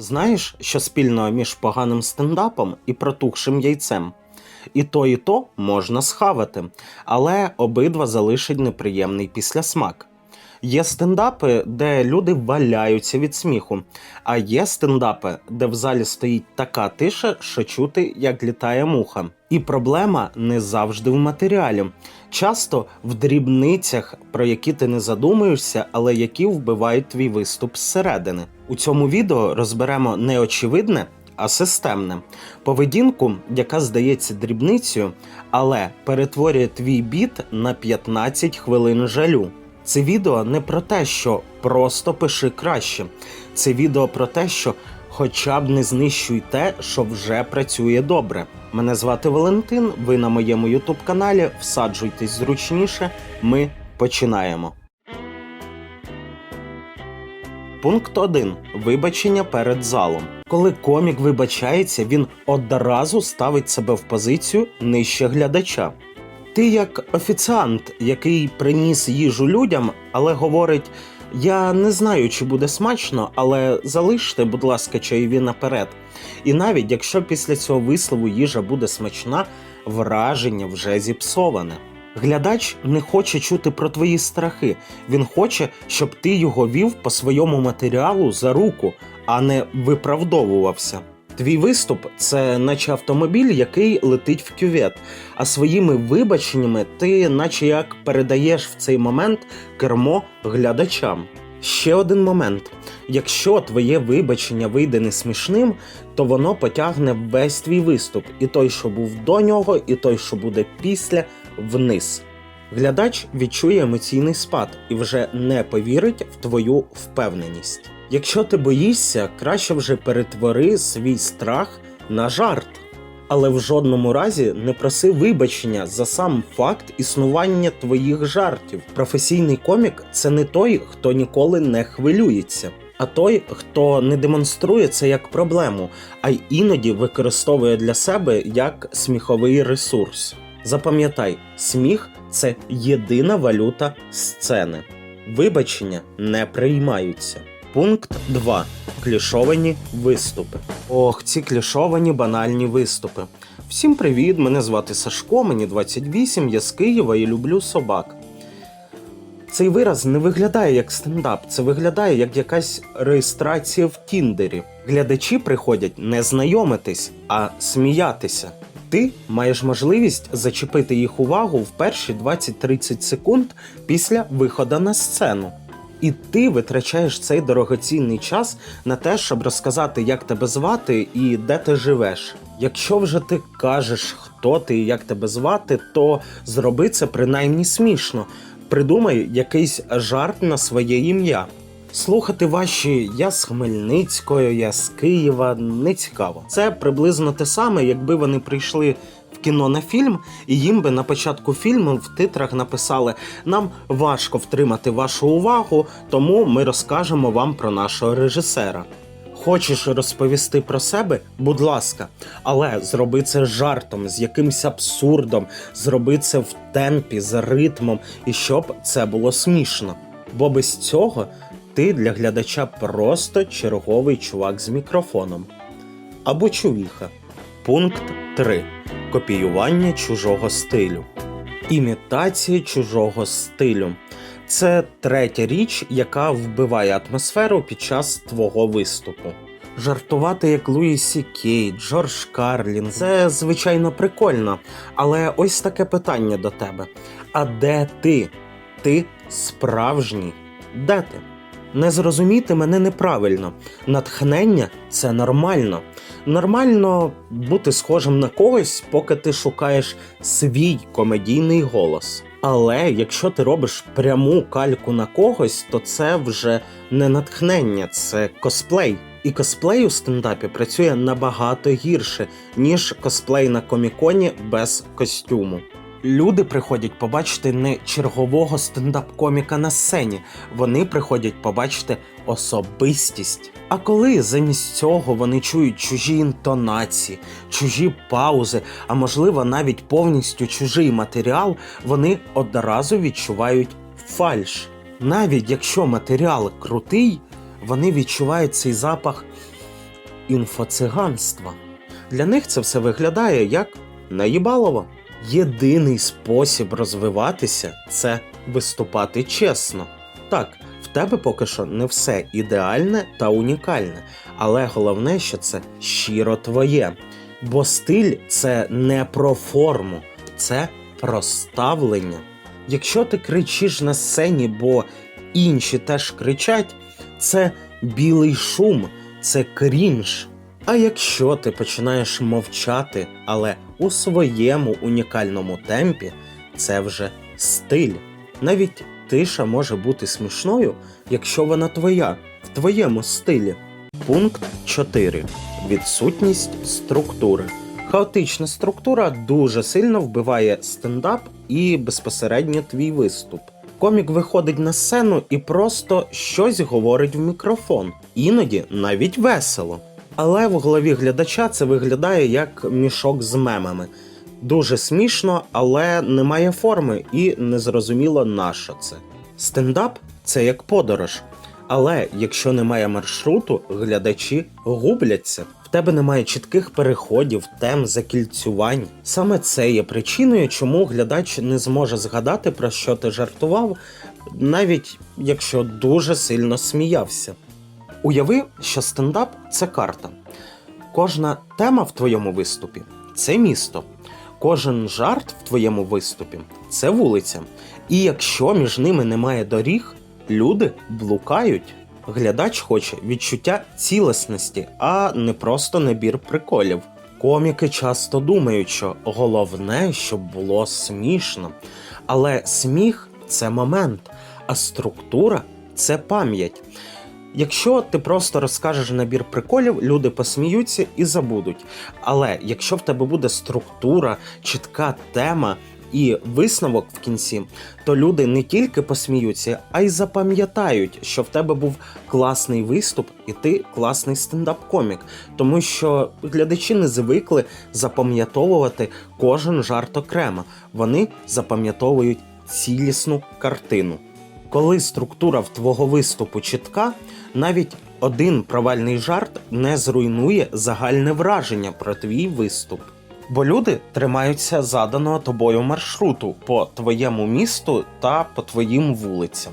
Знаєш, що спільного між поганим стендапом і протухшим яйцем? І то, і то можна схавати, але обидва залишать неприємний післясмак. Є стендапи, де люди валяються від сміху, а є стендапи, де в залі стоїть така тиша, що чути, як літає муха. І проблема не завжди в матеріалі. Часто в дрібницях, про які ти не задумуєшся, але які вбивають твій виступ зсередини. У цьому відео розберемо не очевидне, а системне поведінку, яка здається дрібницею, але перетворює твій біт на 15 хвилин жалю. Це відео не про те, що просто пиши краще. Це відео про те, що хоча б не знищуй те, що вже працює добре. Мене звати Валентин. Ви на моєму ютуб каналі. Всаджуйтесь зручніше. Ми починаємо. Пункт 1. Вибачення перед залом. Коли комік вибачається, він одразу ставить себе в позицію нижче глядача. Ти як офіціант, який приніс їжу людям, але говорить: Я не знаю, чи буде смачно, але залиште, будь ласка, чайові наперед. І навіть якщо після цього вислову їжа буде смачна, враження вже зіпсоване. Глядач не хоче чути про твої страхи. Він хоче, щоб ти його вів по своєму матеріалу за руку, а не виправдовувався. Твій виступ це наче автомобіль, який летить в кювет, а своїми вибаченнями ти, наче як передаєш в цей момент кермо глядачам. Ще один момент: якщо твоє вибачення вийде не смішним, то воно потягне весь твій виступ, і той, що був до нього, і той, що буде після, вниз. Глядач відчує емоційний спад і вже не повірить в твою впевненість. Якщо ти боїшся, краще вже перетвори свій страх на жарт. Але в жодному разі не проси вибачення за сам факт існування твоїх жартів. Професійний комік це не той, хто ніколи не хвилюється, а той, хто не демонструє це як проблему, а й іноді використовує для себе як сміховий ресурс. Запам'ятай, сміх це єдина валюта сцени. Вибачення не приймаються. Пункт 2. Клішовані виступи. Ох, ці клішовані банальні виступи. Всім привіт! Мене звати Сашко, мені 28, я з Києва і люблю собак. Цей вираз не виглядає як стендап, це виглядає як якась реєстрація в Тіндері. Глядачі приходять не знайомитись, а сміятися. Ти маєш можливість зачепити їх увагу в перші 20-30 секунд після виходу на сцену. І ти витрачаєш цей дорогоцінний час на те, щоб розказати, як тебе звати і де ти живеш. Якщо вже ти кажеш, хто ти і як тебе звати, то зроби це принаймні смішно. Придумай якийсь жарт на своє ім'я. Слухати ваші я з Хмельницького, я з Києва не цікаво. Це приблизно те саме, якби вони прийшли в кіно на фільм, і їм би на початку фільму в титрах написали: нам важко втримати вашу увагу, тому ми розкажемо вам про нашого режисера. Хочеш розповісти про себе? Будь ласка, але зроби це жартом, з якимсь абсурдом, зроби це в темпі, за ритмом, і щоб це було смішно. Бо без цього ти для глядача просто черговий чувак з мікрофоном. Або чувіха. Пункт 3. Копіювання чужого стилю. Імітація чужого стилю. Це третя річ, яка вбиває атмосферу під час твого виступу. Жартувати як Луї Сі Кей, Джордж Карлін це звичайно прикольно. Але ось таке питання до тебе: а де ти? Ти справжній? Де ти? Не зрозуміти мене неправильно. Натхнення це нормально. Нормально бути схожим на когось, поки ти шукаєш свій комедійний голос. Але якщо ти робиш пряму кальку на когось, то це вже не натхнення, це косплей. І косплей у стендапі працює набагато гірше, ніж косплей на коміконі без костюму. Люди приходять побачити не чергового стендап-коміка на сцені, вони приходять побачити особистість. А коли замість цього вони чують чужі інтонації, чужі паузи, а можливо навіть повністю чужий матеріал, вони одразу відчувають фальш. Навіть якщо матеріал крутий, вони відчувають цей запах інфоциганства. Для них це все виглядає як наїбалово. Єдиний спосіб розвиватися це виступати чесно. Так, в тебе поки що не все ідеальне та унікальне, але головне, що це щиро твоє. Бо стиль це не про форму, це про ставлення. Якщо ти кричиш на сцені, бо інші теж кричать, це білий шум, це крінж. А якщо ти починаєш мовчати, але у своєму унікальному темпі, це вже стиль. Навіть тиша може бути смішною, якщо вона твоя, в твоєму стилі. Пункт 4. Відсутність структури. Хаотична структура дуже сильно вбиває стендап і безпосередньо твій виступ. Комік виходить на сцену і просто щось говорить в мікрофон, іноді навіть весело. Але в голові глядача це виглядає як мішок з мемами. Дуже смішно, але немає форми і незрозуміло на це. Стендап це як подорож. Але якщо немає маршруту, глядачі губляться. В тебе немає чітких переходів, тем, закільцювань. Саме це є причиною, чому глядач не зможе згадати про що ти жартував, навіть якщо дуже сильно сміявся. Уяви, що стендап це карта. Кожна тема в твоєму виступі це місто. Кожен жарт в твоєму виступі це вулиця. І якщо між ними немає доріг, люди блукають. Глядач хоче відчуття цілісності, а не просто набір приколів. Коміки часто думають, що головне, щоб було смішно. Але сміх це момент, а структура це пам'ять. Якщо ти просто розкажеш набір приколів, люди посміються і забудуть. Але якщо в тебе буде структура, чітка тема і висновок в кінці, то люди не тільки посміються, а й запам'ятають, що в тебе був класний виступ і ти класний стендап-комік, тому що глядачі не звикли запам'ятовувати кожен жарт окремо. Вони запам'ятовують цілісну картину. Коли структура в твого виступу чітка, навіть один провальний жарт не зруйнує загальне враження про твій виступ. Бо люди тримаються заданого тобою маршруту по твоєму місту та по твоїм вулицям.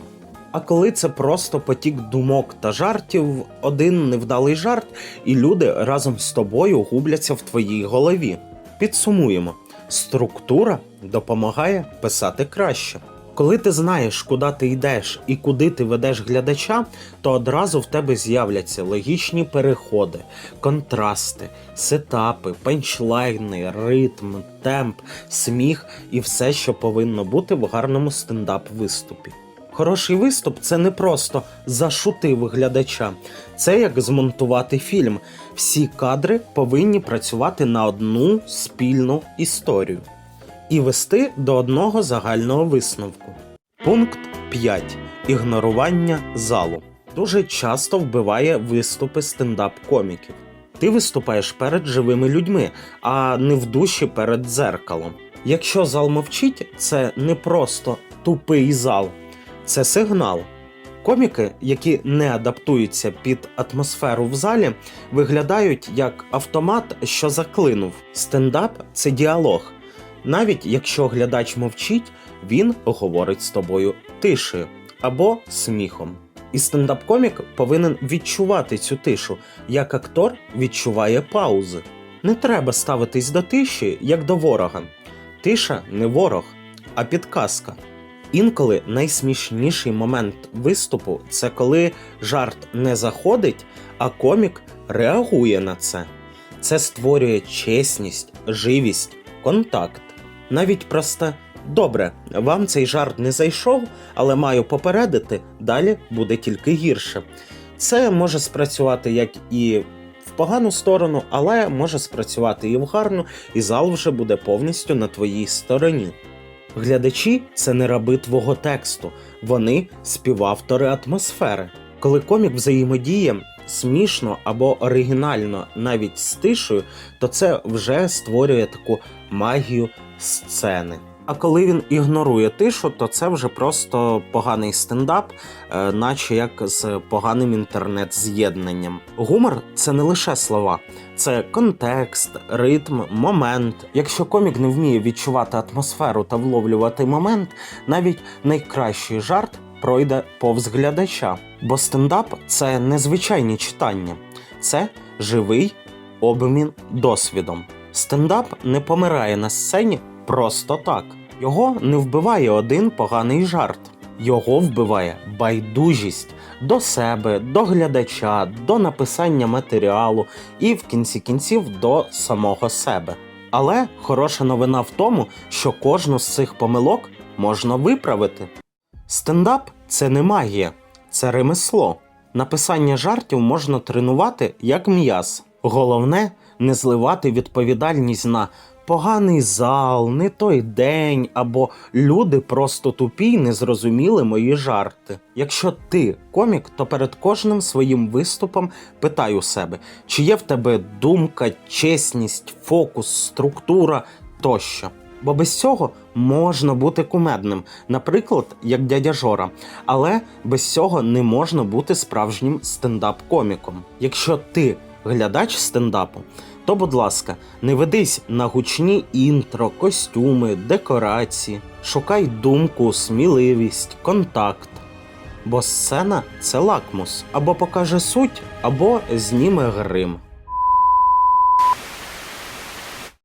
А коли це просто потік думок та жартів, один невдалий жарт, і люди разом з тобою губляться в твоїй голові. Підсумуємо: структура допомагає писати краще. Коли ти знаєш, куди ти йдеш і куди ти ведеш глядача, то одразу в тебе з'являться логічні переходи, контрасти, сетапи, панчлайни, ритм, темп, сміх і все, що повинно бути в гарному стендап-виступі. Хороший виступ це не просто зашутив глядача, це як змонтувати фільм. Всі кадри повинні працювати на одну спільну історію і вести до одного загального висновку. Пункт 5. Ігнорування залу дуже часто вбиває виступи стендап-коміків. Ти виступаєш перед живими людьми, а не в душі перед дзеркалом. Якщо зал мовчить, це не просто тупий зал, це сигнал. Коміки, які не адаптуються під атмосферу в залі, виглядають як автомат, що заклинув. Стендап це діалог. Навіть якщо глядач мовчить, він говорить з тобою тишею або сміхом. І стендап-комік повинен відчувати цю тишу, як актор відчуває паузи. Не треба ставитись до тиші, як до ворога. Тиша не ворог, а підказка. Інколи найсмішніший момент виступу це коли жарт не заходить, а комік реагує на це. Це створює чесність, живість, контакт. Навіть просто добре, вам цей жарт не зайшов, але маю попередити, далі буде тільки гірше. Це може спрацювати як і в погану сторону, але може спрацювати і в гарну, і зал вже буде повністю на твоїй стороні. Глядачі це не раби твого тексту, вони співавтори атмосфери. Коли комік взаємодіє смішно або оригінально навіть з тишею, то це вже створює таку магію сцени. А коли він ігнорує тишу, то це вже просто поганий стендап, е, наче як з поганим інтернет-з'єднанням. Гумор це не лише слова, це контекст, ритм, момент. Якщо комік не вміє відчувати атмосферу та вловлювати момент, навіть найкращий жарт пройде повз глядача. Бо стендап це не звичайні читання, це живий обмін досвідом. Стендап не помирає на сцені просто так. Його не вбиває один поганий жарт. Його вбиває байдужість до себе, до глядача, до написання матеріалу і в кінці кінців до самого себе. Але хороша новина в тому, що кожну з цих помилок можна виправити. Стендап це не магія, це ремесло. Написання жартів можна тренувати як м'яз. Головне не зливати відповідальність на поганий зал, не той день або люди просто тупі й не зрозуміли мої жарти. Якщо ти комік, то перед кожним своїм виступом питай у себе, чи є в тебе думка, чесність, фокус, структура тощо. Бо без цього можна бути кумедним, наприклад, як дядя Жора, але без цього не можна бути справжнім стендап-коміком. Якщо ти глядач стендапу, то, будь ласка, не ведись на гучні інтро, костюми, декорації, шукай думку, сміливість, контакт. Бо сцена це лакмус або покаже суть, або зніме грим.